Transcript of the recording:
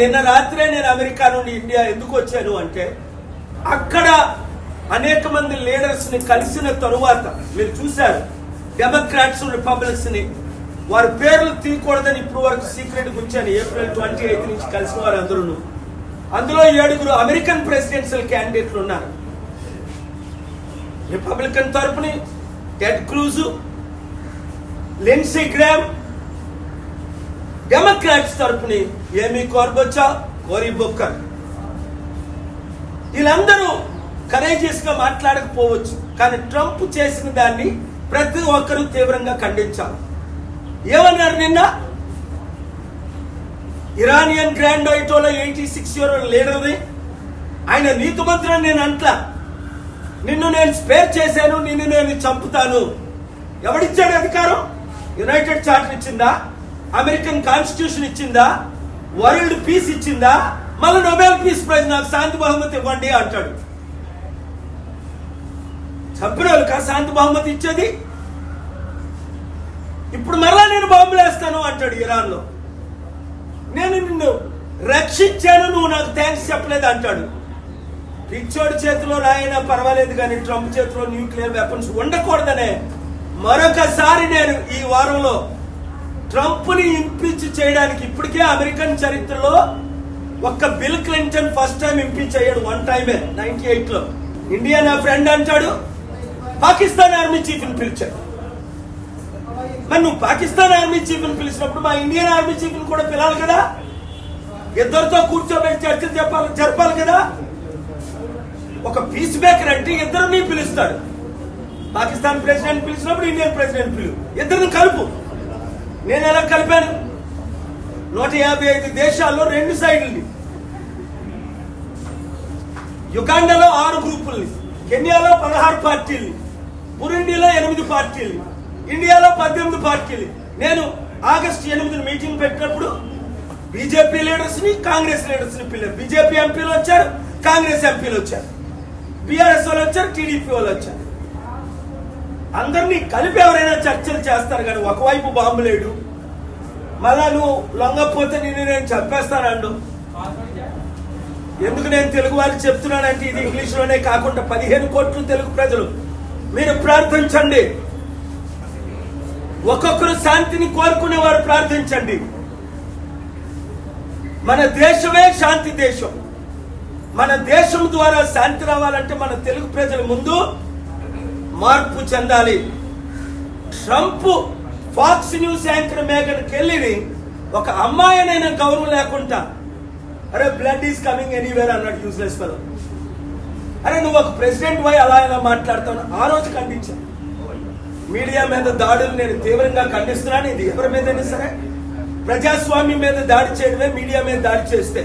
నిన్న రాత్రే నేను అమెరికా నుండి ఇండియా ఎందుకు వచ్చాను అంటే అక్కడ అనేక మంది లీడర్స్ని కలిసిన తరువాత మీరు చూశారు డెమోక్రాట్స్ రిపబ్లిక్స్ని వారి పేర్లు తీయకూడదని ఇప్పుడు వరకు సీక్రెట్ వచ్చాను ఏప్రిల్ ట్వంటీ ఎయిత్ నుంచి కలిసిన వారు అందరూ అందులో ఏడుగురు అమెరికన్ ప్రెసిడెన్షియల్ క్యాండిడేట్లు ఉన్నారు. Republican తరపుని Ted Cruz Lindsey Graham Democrats తరపుని ఏమి కోర్బొచ్చా? కోరి బొక్కర్ వీళ్ళందరూ కరేజియస్గా మాట్లాడకపోవచ్చు కానీ ట్రంప్ చేసిన దాన్ని ప్రతి ఒక్కరూ తీవ్రంగా ఖండించారు ఏమన్నారు నిన్న? Iranian grand ఐటోలో eighty six year లీడర్ది ఆయన నీతిమంతుడు నేను అంట్లా. నిన్ను నేను స్పేర్ చేశాను నిన్ను నేను చంపుతాను. ఎవడిచ్చాడు అధికారం? యునైటెడ్ చార్టర్ ఇచ్చిందా? అమెరికన్ కాన్స్టిట్యూషన్ ఇచ్చిందా? వరల్డ్ పీస్ ఇచ్చిందా? మళ్ళీ నోబెల్ పీస్ ప్రైజ్ నాకు శాంతి బహుమతి ఇవ్వండి అంటాడు. చంపిన కా శాంతి బహుమతి ఇచ్చేది? ఇప్పుడు మరలా నేను బాంబులు వేస్తాను అంటాడు ఇరాన్లో నేను నిన్ను రక్షించాను నువ్వు నాకు థ్యాంక్స్ చెప్పలేదు అంటాడు. పిచ్చోడి చేతిలో రాయినా పర్వాలేదు కానీ ట్రంప్ చేతిలో న్యూక్లియర్ వెపన్స్ ఉండకూడదనే మరొకసారి నేను ఈ వారంలో ట్రంప్ని ఇంపీచ్ చేయడానికి ఇప్పటికే అమెరికన్ చరిత్రలో ఒక్క Bill Clinton first time impeach అయ్యాడు వన్ టైమే నైన్టీ ఎయిట్లో ఇండియా నా ఫ్రెండ్ అంటాడు పాకిస్తాన్ ఆర్మీ చీఫ్ని పిలిచాడు మరి నువ్వు పాకిస్తాన్ ఆర్మీ చీఫ్ని పిలిచినప్పుడు మా ఇండియన్ ఆర్మీ చీఫ్ని కూడా పిలాలి కదా? ఇద్దరితో కూర్చోబెట్టి చర్చలు చెప్పాలి జరపాలి కదా? ఒక పీస్ మేకర్ అంటే ఇద్దరిని పిలుస్తాడు. పాకిస్తాన్ ప్రెసిడెంట్ పిలిచినప్పుడు ఇండియన్ ప్రెసిడెంట్ పిలువు ఇద్దరిని కలుపు. నేను ఎలా కలిపాను? నూట యాభై ఐదు దేశాల్లో రెండు సైడ్లని. యుగాండాలో ఆరు గ్రూపుల్ని కెన్యాలో పదహారు పార్టీలు బురుండిలో ఎనిమిది పార్టీలు ఇండియాలో పద్దెనిమిది పార్టీలు నేను ఆగస్టు ఎనిమిది మీటింగ్ పెట్టినప్పుడు బీజేపీ లీడర్స్ని కాంగ్రెస్ లీడర్స్ని పిల్లలు బీజేపీ ఎంపీలు వచ్చారు కాంగ్రెస్ ఎంపీలు వచ్చారు. బీఆర్ఎస్ వాళ్ళు వచ్చారు టీడీపీ వాళ్ళు వచ్చారు. అందరినీ కలిపి ఎవరైనా చర్చలు చేస్తారు కానీ ఒకవైపు బాంబులేడు మళ్ళా నువ్వు లొంగపోతే నిన్ను నేను చంపేస్తానండు. ఎందుకు నేను తెలుగు వారికి చెప్తున్నానంటే ఇది ఇంగ్లీష్లోనే కాకుండా పదిహేను కోట్లు తెలుగు ప్రజలు. మీరు ప్రార్థించండి. ఒక్కొక్కరు శాంతిని కోరుకునే వారు ప్రార్థించండి. మన దేశమే శాంతి దేశం. మన దేశం ద్వారా శాంతి రావాలంటే మన తెలుగు ప్రజల ముందు మార్పు చెందాలి. Trump Fox News anchor Megyn కెల్లిని ఒక అమ్మాయినైనా గౌరవం లేకుండా అరే బ్లడ్ ఈస్ కమింగ్ ఎనీవేర్ అన్నాడు యూస్ ఫెలో అరే నువ్వు ఒక ప్రెసిడెంట్ పోయి అలా ఇలా మాట్లాడతావు? ఆ రోజు ఖండించాను మీడియా మీద దాడులు నేను తీవ్రంగా ఖండిస్తున్నాను. ఇది ఎవరి మీదైనా సరే ప్రజాస్వామ్యం మీద దాడి చేయడమే మీడియా మీద దాడి చేస్తే.